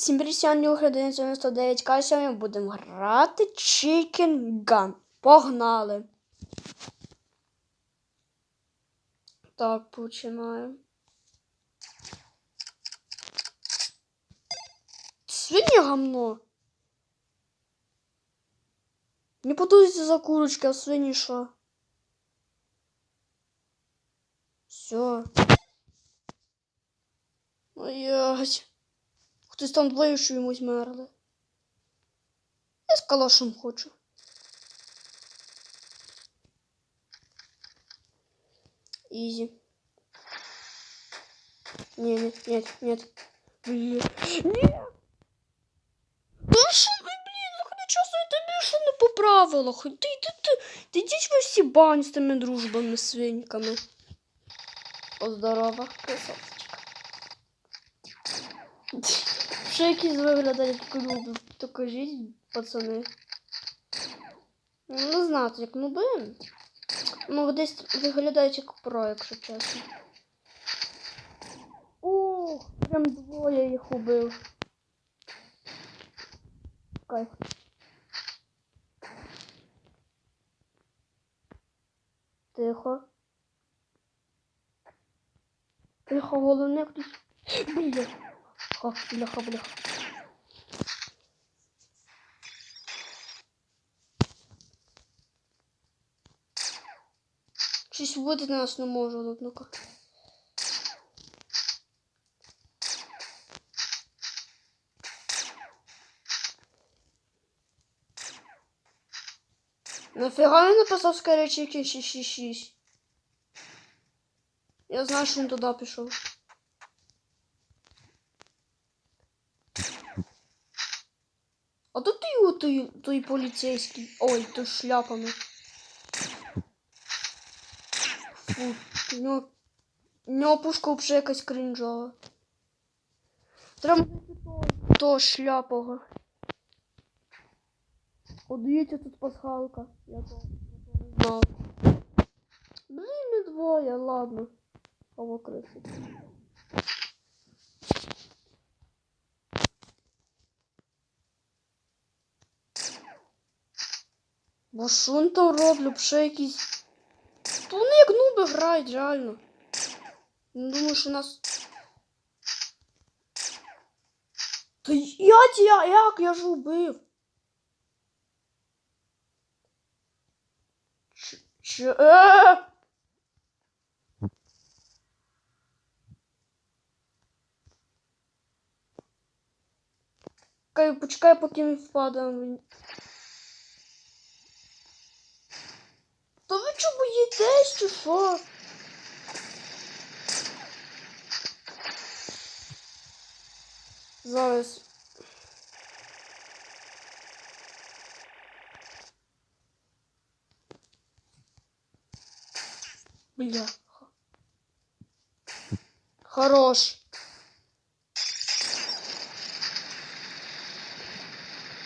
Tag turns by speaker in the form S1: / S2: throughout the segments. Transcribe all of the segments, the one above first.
S1: Всім привіт, сьогодні у 99 к сьогодні будемо грати Chicken Gun. Погнали. Так, починаємо. Свиня гамно. Не подумайте за курочки, а свині що? Все. Ой-ой. Хтось там двоє що йомусь мерли. Я з калашем хочу. Ізі. Ні, ні, ні, ні. Блін. Ні. Ну що ви, блін, ну нічого собі тобі що не по правилах. Ти, ти, ти, ти йдіть ви всі бань з тими дружбами свиньками. О, здорова, красавчик. Що якісь виглядають як нуби? То кажіть, пацани. Не знати, як нуби. Ну, десь виглядають як про, якщо чесно. Ух, прям двоє їх убив. Кайф. Тихо. Тихо, головне хтось. Бля. Ха, бляха, бляха. Щось вбити нас не може, однако. Нафіга він написав скорячики 666? Я знаю, що він туди пішов. Той, той поліцейський. Ой, той з шляпами. Фу, у нього, у нього пушка взагалі якась крінжова. Треба того, того шляпого. О, дивіться, тут пасхалка. Я то то не знав. Не двоє, ладно. Кого крисить. Бо що вони там роблять? Ще якісь. То вони як нуби грають, реально. Не думаю, що нас. Та я тя, як я ж убив? Ч. Ч. Е! Чекай, почекай, поки він впаде. Та ви чого боїтесь, чи що? Зараз. Бля. Хорош.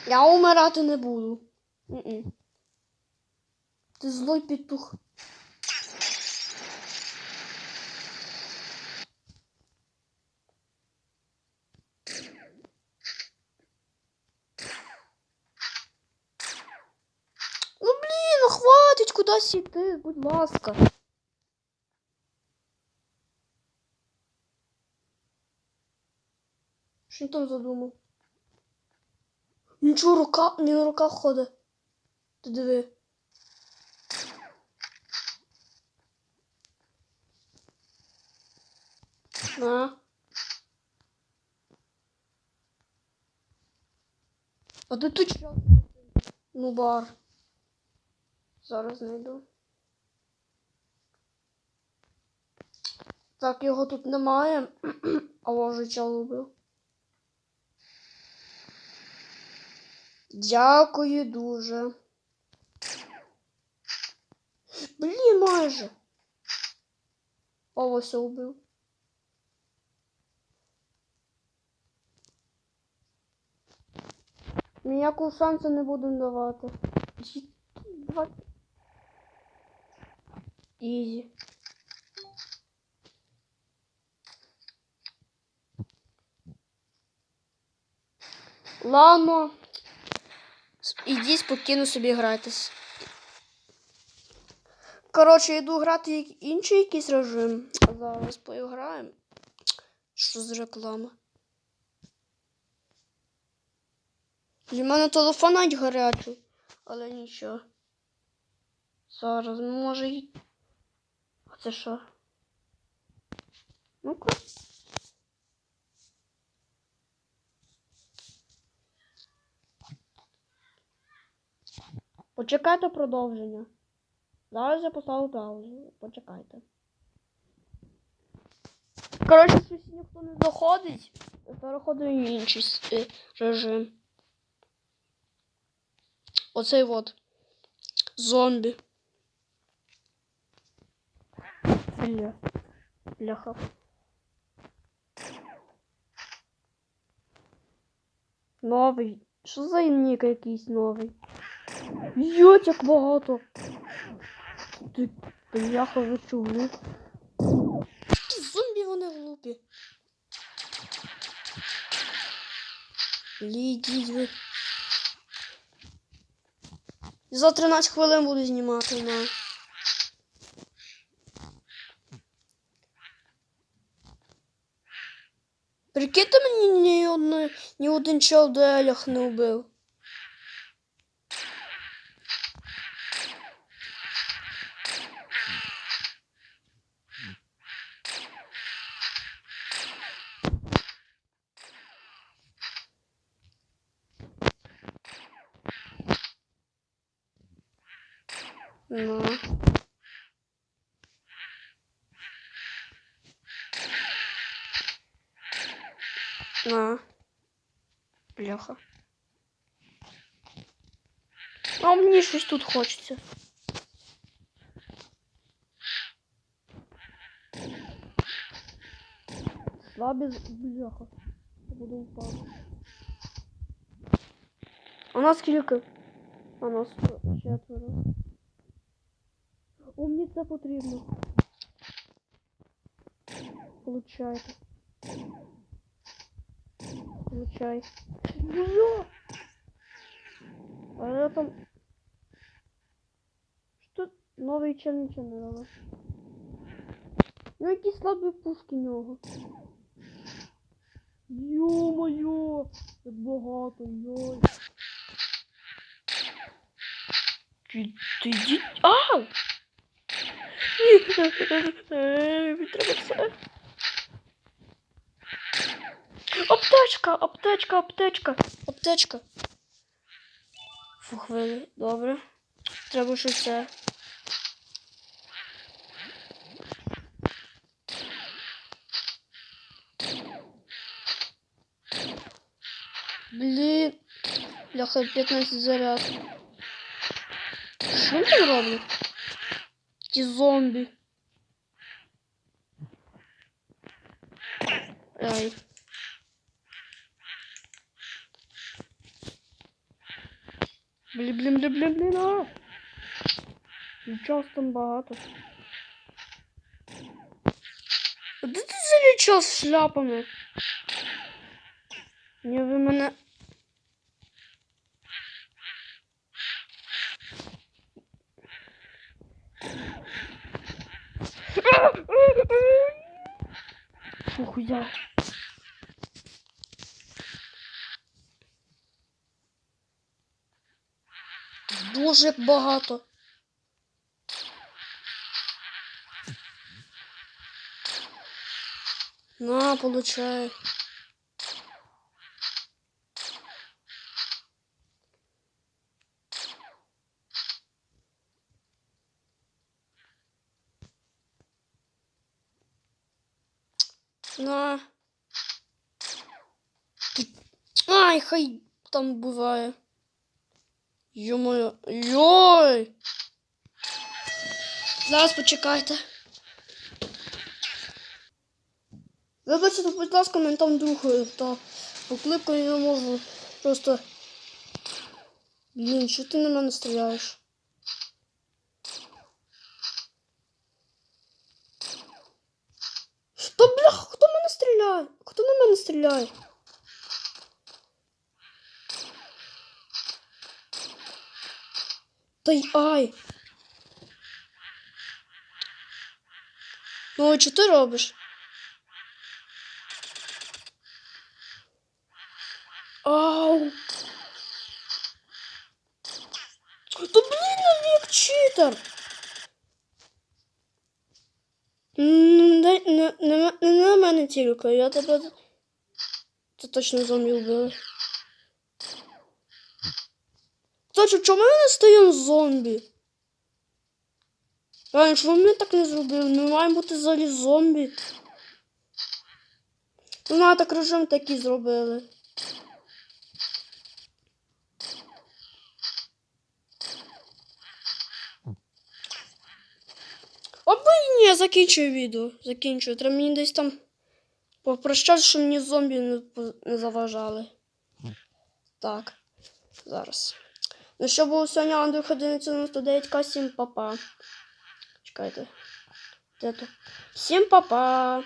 S1: Я умирати не буду. М-м. Ти злой петух. Ну блін, ну хватить кудись йти, будь ласка. Що там задумав? Нічого рука, не руках ходить. Ти диви. На. А ти тут що? Ну бар. Зараз знайду. Так, його тут немає. А чел убив. Дякую дуже. Блін, майже. Овося убив. Ніякого шансу не будемо давати. Ізі. С- Ідіть спокійно собі грайтесь. Коротше, йду грати інший якийсь режим. Зараз поіграємо. Що з реклами? Для мене телефон навіть гарячий, але нічого. Зараз, може й. А це що? Ну-ка. Почекайте продовження. Зараз я поставлю паузу. Почекайте. Коротше, якщо ніхто не заходить, переходимо в інший е, режим. Оцей от. Зомбі. Бля. Бляха. Новий. Що за нік якийсь новий? Йоть, як багато. Ти бляха ви чули? Які зомбі вони глупі. Лідіть ви. За 13 хвилин буду знімати на. Прикиньте мені ні, одне, ні один чел дуелях не вбив. Ну. На. Бляха. А мені щось тут хочеться. Слабі з- бляха. Я буду впав. А нас скільки? А нас четверо. Це потрібно. Получайте. Получай. Бля! А я там... Что? Новий чел нічого не робить. Ну які слабі пушки нього. Йо-моє! Як багато, йой. Ти, ти. А! Ні, мені треба все. Аптечка, аптечка, аптечка, аптечка. Фух, ви, добре. Треба щось це. Блін. Бляха, 15 заряд. Що вони там роблять? Ті зомбі. Ай. Блін, блін, блін, блін, блін, а! Час там багато. А де ти залічав з шляпами? Ні, ви. Фух, я. Боже, як багато. На, получай. На. Ти- Ай, хай там буває. Йо-моє. Йой! Зараз почекайте. Вибачте, будь ласка, мене там друг та покликав я не можу. Просто. Блін, що ти на мене стріляєш? Та бля, хто мене стріляє? Хто на мене стріляє? Та й ай. Ну, а що ти робиш? Ау. Та блін, ну як читер. Дай- Не, не, не на мене тільки, я тебе. Це точно зомбі вбили. Кстати, чому ми не стаємо зомбі? Реально, чому ми так не зробили? Ми маємо бути взагалі зомбі. Ну, а так режим такий зробили. Або ні, закінчую відео. Закінчую. Треба мені десь там попрощатися, щоб мені зомбі не заважали. Так. Зараз. Ну що було сьогодні Андрюх 1199 к 7 папа. Чекайте. Де то? Всім папа.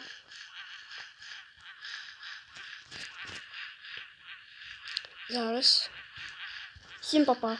S1: Зараз. Всім папа.